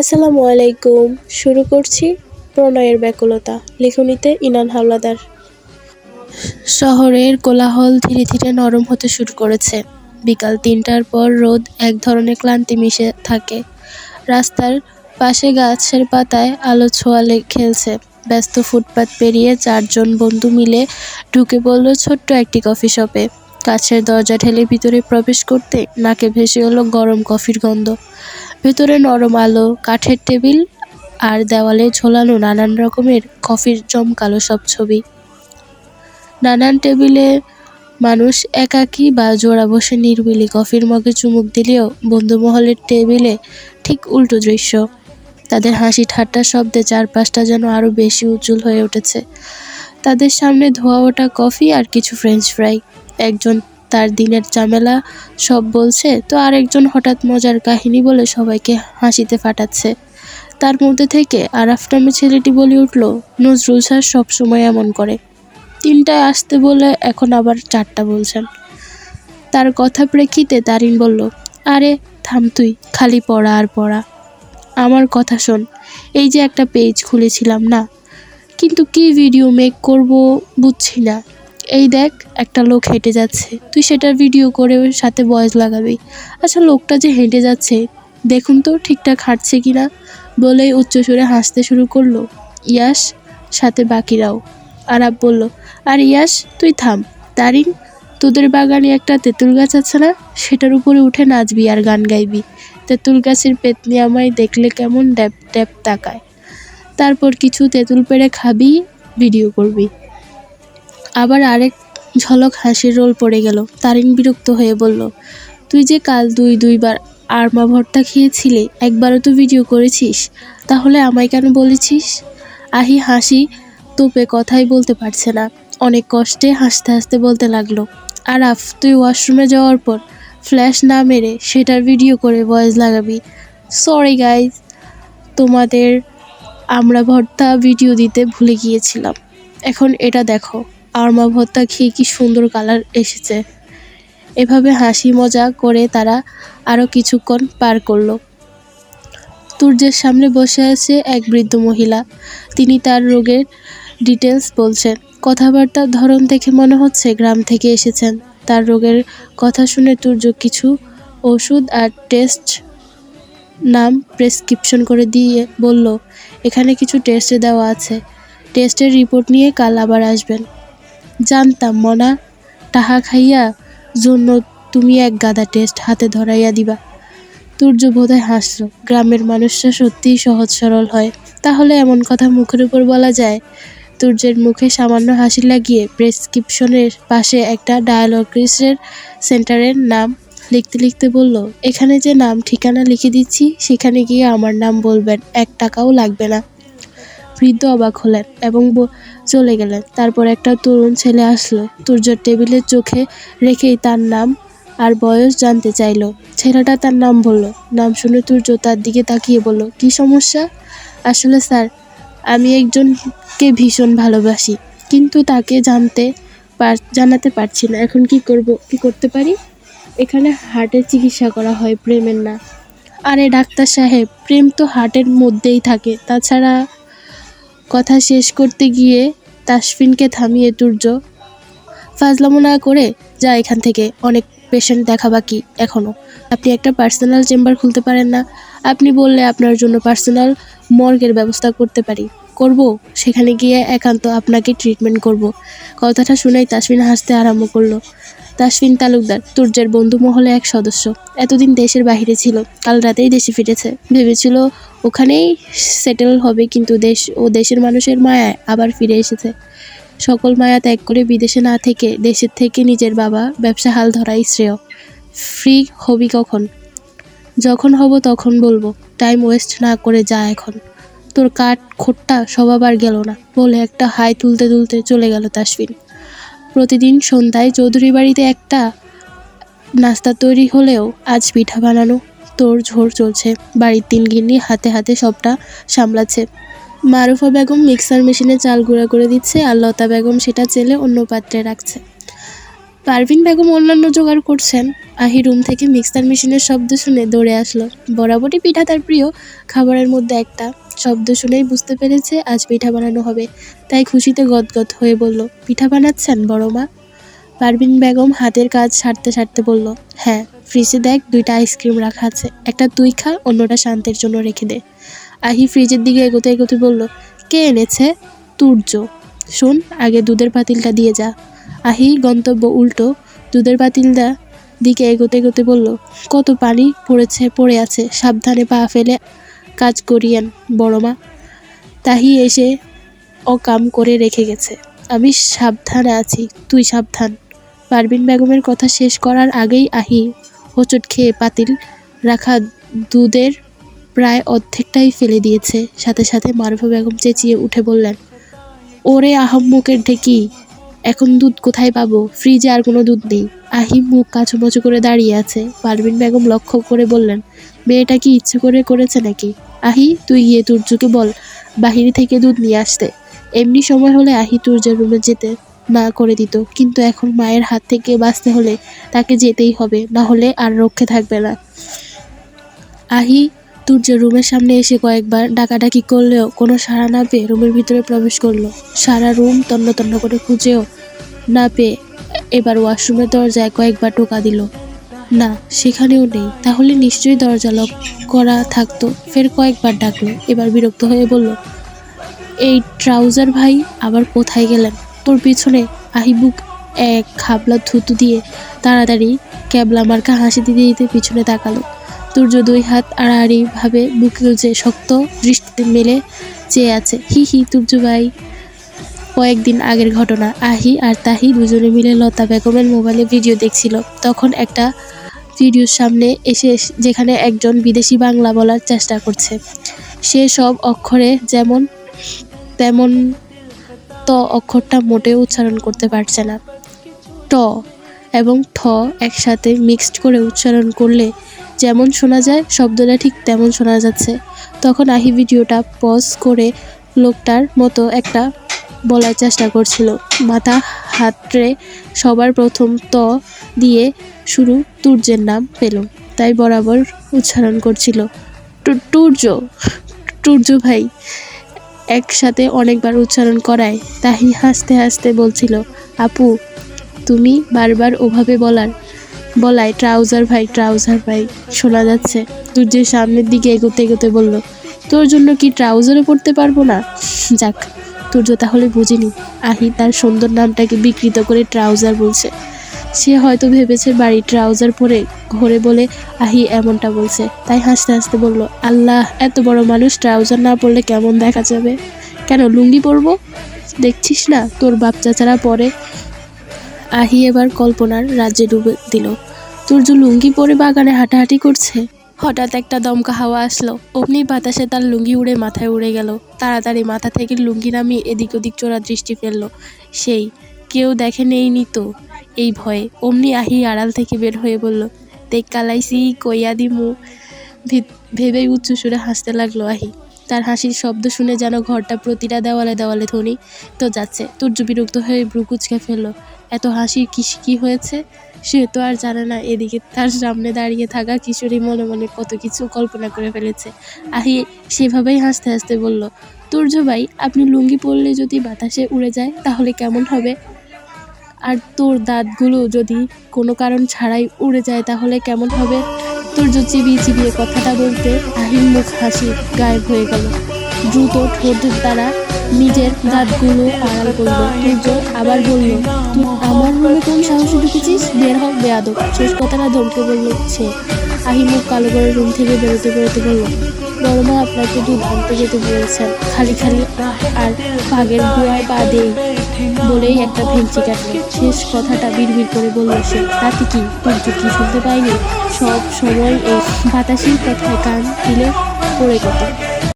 আসসালামু আলাইকুম। শুরু করছি প্রণয়ের ব্যাকুলতা, লেখনীতে ইনান হাওলাদার। শহরের কোলাহল ধীরে ধীরে নরম হতে শুরু করেছে। বিকাল তিনটার পর রোদ এক ধরনের ক্লান্তি মিশে থাকে। রাস্তার পাশে গাছের পাতায় আলো ছোঁয়ালে খেলছে। ব্যস্ত ফুটপাত পেরিয়ে চারজন বন্ধু মিলে ঢুকে পড়ল ছোট্ট একটি কফি শপে। কাছের দরজা ঠেলে ভিতরে প্রবেশ করতে নাকে ভেসে এলো গরম কফির গন্ধ। ভেতরে নরম আলো, কাঠের টেবিল আর দেওয়ালে ঝোলানো নানান রকমের কফির জমকালো সব ছবি। নানান টেবিলে মানুষ একাকী বা জোড়া বসে নির্বিলি কফির মগে চুমুক দিলেও বন্ধুমহলের টেবিলে ঠিক উল্টো দৃশ্য। তাদের হাসি ঠাট্টা শব্দে চারপাশটা যেন আরও বেশি উজ্জ্বল হয়ে উঠেছে। তাদের সামনে ধোয়া ওঠা কফি আর কিছু ফ্রেঞ্চ ফ্রাই। একজন তার দিনের ঝামেলা সব বলছে। তো আরেকজন হঠাৎ মজার কাহিনী বলে সবাইকে হাসিতে ফাটাচ্ছে। তার মধ্যে থেকে আরাফ নামে ছেলেটি বলে উঠল, নজরুল স্যার সবসময় এমন করে। তিনটায় আসতে বলে এখন আবার চারটা বলছেন। তার কথা প্রেক্ষিতে তারিন বলল, আরে, থাম তুই, খালি পড়া আর পড়া। আমার কথা শোন, এই যে একটা পেজ খুলেছিলাম না, কিন্তু কি ভিডিও মেক করব বুঝছি না। এই দেখ, একটা লোক হেঁটে যাচ্ছে। তুই সেটার ভিডিও করে ওর সাথে ভয়েস লাগাবি। আচ্ছা লোকটা যে হেঁটে যাচ্ছে, দেখুন তো ঠিকঠাক হাঁটছে কি না বলেই উচ্চস্বরে হাসতে শুরু করল। ইয়াস, সাথে বাকিরাও। আর আরাব বলল, আর ইয়াস, তুই থাম। তারিন তোদের বাগানে একটা তেঁতুল গাছ আছে না? সেটার উপরে উঠে নাচবি আর গান গাইবি। তেঁতুল গাছের পেতনি আমায় দেখলে কেমন ড্যাপ ড্যাপ তাকায়। তারপর কিছু তেঁতুল পেড়ে খাবি ভিডিও করবি। আবার আরেক ঝলক হাসির রোল পড়ে গেল। তারিন বিরক্ত হয়ে বলল, তুই যে কাল দুই দুইবার আরমা ভর্তা খেয়েছিলি, একবারও তো ভিডিও করেছিস। তাহলে আমায় কেন বলেছিস? আহি হাসি তোপে কথাই বলতে পারছে না। অনেক কষ্টে হাসতে হাসতে বলতে লাগল, আরাফ, তুই ওয়াশরুমে যাওয়ার পর ফ্ল্যাশ না মেরে সেটার ভিডিও করে ভয়েস লাগাবি। সরি গাইজ তোমাদের আমরা ভর্তা ভিডিও দিতে ভুলে গিয়েছিলাম। এখন এটা দেখো। আরমা ভর্তা খেয়ে কি সুন্দর কালার এসেছে। এভাবে হাসি মজা করে তারা আরও কিছুক্ষণ পার করল। তুর্যের সামনে বসে আছে এক বৃদ্ধ মহিলা। তিনি তার রোগের ডিটেলস বলছেন। কথাবার্তার ধরন দেখে মনে হচ্ছে গ্রাম থেকে এসেছেন। তার রোগের কথা শুনে তুর্য কিছু ওষুধ আর টেস্ট নাম প্রেসক্রিপশন করে দিয়ে বলল, এখানে কিছু টেস্টে দেওয়া আছে। টেস্টের রিপোর্ট নিয়ে কাল আবার আসবেন। জানতাম, মনা। টাহা খাইয়া জন্য তুমি এক গাদা টেস্ট হাতে ধরাইয়া দিবা। তুর্য বোধহয় হাসল গ্রামের মানুষরা সত্যিই সহজ সরল হয়। তাহলে এমন কথা মুখের উপর বলা যায়? তুর্যের মুখে সামান্য হাসি লাগিয়ে প্রেসক্রিপশনের পাশে একটা ডায়ালগিসের সেন্টারের নাম লিখতে লিখতে বলল, এখানে যে নাম ঠিকানা লিখে দিচ্ছি, সেখানে গিয়ে আমার নাম বলবেন। এক টাকাও লাগবে না। বৃদ্ধ অবাক হলেন এবং চলে গেলেন। তারপর একটা তরুণ ছেলে আসলো। তুর্যর টেবিলের চোখে রেখেই তার নাম আর বয়স জানতে চাইল। ছেলেটা তার নাম বলল। নাম শুনে তুর্য তার দিকে তাকিয়ে বলল, কি সমস্যা? আসলে স্যার, আমি একজনকে ভীষণ ভালোবাসি, কিন্তু তাকে জানতে পার, জানাতে পারছি না। এখন কি করব, কি করতে পারি? এখানে হার্টের চিকিৎসা করা হয়, প্রেমের না। আরে ডাক্তার সাহেব, প্রেম তো হার্টের মধ্যেই থাকে। তাছাড়া কথা শেষ করতে গিয়ে তাসফিনকে থামিয়ে তুর্য, ফাজলামো না করে যা এখান থেকে, অনেক পেশেন্ট দেখা বাকি এখনও আপনি একটা পার্সোনাল চেম্বার খুলতে পারেন না। আপনি বললে আপনার জন্য পার্সোনাল মর্গের ব্যবস্থা করতে পারি। করব, সেখানে গিয়ে একান্ত আপনাকে ট্রিটমেন্ট করব। কথাটা শুনেই তাসফিন হাসতে আরম্ভ করল। তাসফিন তালুকদার, তুর্যের বন্ধু মহলে এক সদস্য। এতদিন দেশের বাহিরে ছিল, কাল রাতেই দেশে ফিরেছে। ভেবেছিল ওখানেই সেটেল হবে, কিন্তু দেশ ও দেশের মানুষের মায়ায় আবার ফিরে এসেছে। সকল মায়া ত্যাগ করে বিদেশে না থেকে, দেশের থেকে নিজের বাবা, ব্যবসা হাল ধরাই শ্রেয়। ফ্রি হবি কখন? যখন হব তখন বলব টাইম ওয়েস্ট না করে যা এখন। তোর কাঠ খোট্টা সবাবার গেল না, বলে একটা হাই তুলতে তুলতে চলে গেল তাসফিন। প্রতিদিন সন্ধ্যায় চৌধুরী বাড়িতে একটা নাস্তা তৈরি হলেও আজ পিঠা বানানো। তোর ঝোর চলছে। বাড়ির তিন গিন্নি হাতে হাতে সবটা সামলাচ্ছে। মারুফা বেগম মিক্সার মেশিনে চাল গুঁড়া করে দিচ্ছে আর লতা বেগম সেটা চেলে অন্য পাত্রে রাখছে। পারভিন বেগম অন্যান্য জোগাড় করছেন। আহি রুম থেকে মিক্সার মেশিনের শব্দ শুনে দৌড়ে আসলো। বরাবরই পিঠা তার প্রিয়, খাবারের মধ্যে একটা। শব্দ শুনেই বুঝতে পেরেছে আজ পিঠা বানানো হবে। তাই খুশিতে গদগদ হয়ে বলল, পিঠা বানাচ্ছেন বড় মা? পারভিন বেগম হাতের কাজ সারতে সারতে বলল হ্যাঁ ফ্রিজে দেখ দুইটা আইসক্রিম রাখা আছে। একটা তুই খা, অন্যটা শান্তের জন্য রেখে দে। আহি ফ্রিজের দিকে এগোতে এগোতে বলল, কে এনেছে? তুর্য। শোন, আগে দুধের পাতিলটা দিয়ে যা। আহি গন্তব্য উল্টো দুধের পাতিলটা দিকে এগোতে এগোতে বলল, কত পানি পড়েছে, পড়ে আছে, সাবধানে পা ফেলে কাজ করিয়েন, বড় মা। তাহি এসে অকাম করে রেখে গেছে। আমি সাবধানে আছি, তুই সাবধান। পারবিন বেগমের কথা শেষ করার আগেই আহি হোঁচট খেয়ে পাতিল রাখা দুধের প্রায় অর্ধেকটাই ফেলে দিয়েছে। সাথে সাথে মারুফা বেগম চেঁচিয়ে উঠে বললেন, ওরে আহম্মকের ঢেকি এখন দুধ কোথায় পাবো? ফ্রিজে আর কোনো দুধ নেই। আহিম মুখ কাছুমাচু করে দাঁড়িয়ে আছে। পারভিন বেগম লক্ষ্য করে বললেন, মেয়েটা কি ইচ্ছে করে করেছে নাকি? আহি, তুই গিয়ে তুর্যকে বল, বাহিরে থেকে দুধ নিয়ে আসতে। এমনি সময় হলে আহি তুর্যের রুমে যেতে না করে দিত, কিন্তু এখন মায়ের হাত থেকে বাঁচতে হলে তাকে যেতেই হবে, না হলে আর রক্ষে থাকবে না। আহি তুর্যের রুমের সামনে এসে কয়েকবার ডাকাডাকি করলেও কোনো সাড়া না পেয়ে রুমের ভিতরে প্রবেশ করল। সারা রুম তন্ন তন্ন করে খুঁজেও না পেয়ে এবার ওয়াশরুমের দরজায় কয়েকবার টোকা দিল। না, সেখানেও নেই। তাহলে নিশ্চয়ই দরজা লক করা থাকতো। ফের কয়েকবার ডাকলো। এবার বিরক্ত হয়ে বলল, এই ট্রাউজার ভাই আবার কোথায় গেলেন? তোর পিছনে আহিবুক এক খাবলা থুতু দিয়ে তাড়াতাড়ি ক্যাবলা মার্কা হাসি দিতে দিতে পিছনে তাকালো। সূর্য দুই হাত আড়াআড়ি ভাবে বুকে যে শক্ত দৃষ্টিতে মেলে চেয়ে আছে, হি হি তুর্য ভাই কয়েকদিন আগের ঘটনা। আহি আর তাহি দুজনে মিলে লতা বেগমের মোবাইলে ভিডিও দেখছিল। তখন একটা ভিডিওর সামনে এসে, যেখানে একজন বিদেশি বাংলা বলার চেষ্টা করছে। সে সব অক্ষরে যেমন, তেমন ত অক্ষরটা মোটেও উচ্চারণ করতে পারছে না। ট এবং ঠ একসাথে মিক্সড করে উচ্চারণ করলে যেমন শোনা যায়, শব্দটা ঠিক তেমন শোনা যাচ্ছে। তখন আহি ভিডিওটা পজ করে লোকটার মতো একটা বলার চেষ্টা করছিল। মাথা হাতড়ে সবার প্রথম ত দিয়ে শুরু তুর্যের নাম পেল। তাই বরাবর উচ্চারণ করছিল টুর্য টুর্য ভাই, একসাথে অনেকবার উচ্চারণ করায়। তাহি হাসতে হাসতে বলছিল, আপু তুমি বারবার ওভাবে বলার বলায় ট্রাউজার ভাই ট্রাউজার ভাই, শোনা যাচ্ছে। সূর্যের সামনের দিকে এগোতে এগোতে বলল, তোর জন্য কি ট্রাউজারও পড়তে পারব না? যাক, সূর্য তাহলে বুঝিনি। আহি তার সুন্দর নামটাকে বিকৃত করে ট্রাউজার বলছে। সে হয়তো ভেবেছে বাড়ি ট্রাউজার পরে ঘরে বলে, আহি এমনটা বলছে। তাই হাসতে হাসতে বলল, আল্লাহ, এত বড় মানুষ ট্রাউজার না পরলে কেমন দেখা যাবে? কেন, লুঙ্গি পরবো? দেখছিস না, তোর বাপ চাচারা পরে আহি এবার কল্পনার রাজ্যে ডুবে দিল। তুর্য লুঙ্গি পরে বাগানে হাঁটাহাঁটি করছে। হঠাৎ একটা দমকা হাওয়া আসলো। অমনি বাতাসে তার লুঙ্গি উড়ে মাথায় উড়ে গেল। তাড়াতাড়ি মাথা থেকে লুঙ্গি নামিয়ে এদিক ওদিক চোরা দৃষ্টি ফেলল। সেই, কেউ দেখে নেইনি তো এই ভয়ে অমনি আহি আড়াল থেকে বের হয়ে বলল, দেখ কালাইসি কইয়া দিমু। ভেবেই উচ্চ সুরে হাসতে লাগল আহি। তার হাসির শব্দ শুনে যেন ঘরটা প্রতিটা দেওয়ালে দেওয়ালে ধ্বনি। তো যাচ্ছে। তুর্য বিরক্ত হয়ে ব্রু কুচকে ফেলল। এত হাসি কি কি হয়েছে? সে তো আর জানে না। এদিকে তার সামনে দাঁড়িয়ে থাকা কিশোরী মনে মনে কত কিছু কল্পনা করে ফেলেছে। আহি সেভাবেই হাসতে হাসতে বলল, তুর্য ভাই, আপনি লুঙ্গি পরলে যদি বাতাসে উড়ে যায়, তাহলে কেমন হবে? আর তোর দাঁতগুলো যদি কোনো কারণ ছাড়াই উড়ে যায়, তাহলে কেমন হবে? তুর্য চিবিয়ে চিবিয়ে কথাটা বলতে আহির মুখ হাসি গায়েব হয়ে গেল। দ্রুত ঠোঁটের দ্বারা নিজের দাঁতগুলো আড়াল করল। সূর্য আবার বলল, তুই আমার রুমে কোন সাহসে ঢুকেছিস? বের হোক বেয়াদব। শেষ কথাটা ধমকে বলল সে। আহিমুখ কালো করে রুম থেকে বেরোতে বেরোতে বলল বড় মা আপনাকে দুধ আনতে যেতে বলেছেন। খালি খালি আর পাগের গুয়ায় পা দেই বলেই একটা ভেঞ্চি কাটলো। শেষ কথাটা বিড়বিড় করে বলল সে, তাতে কি? কিন্তু কি শুনতে পাইনি? সব সময় এই বাতাসের কথায় কান দিলে পড়ে যেত।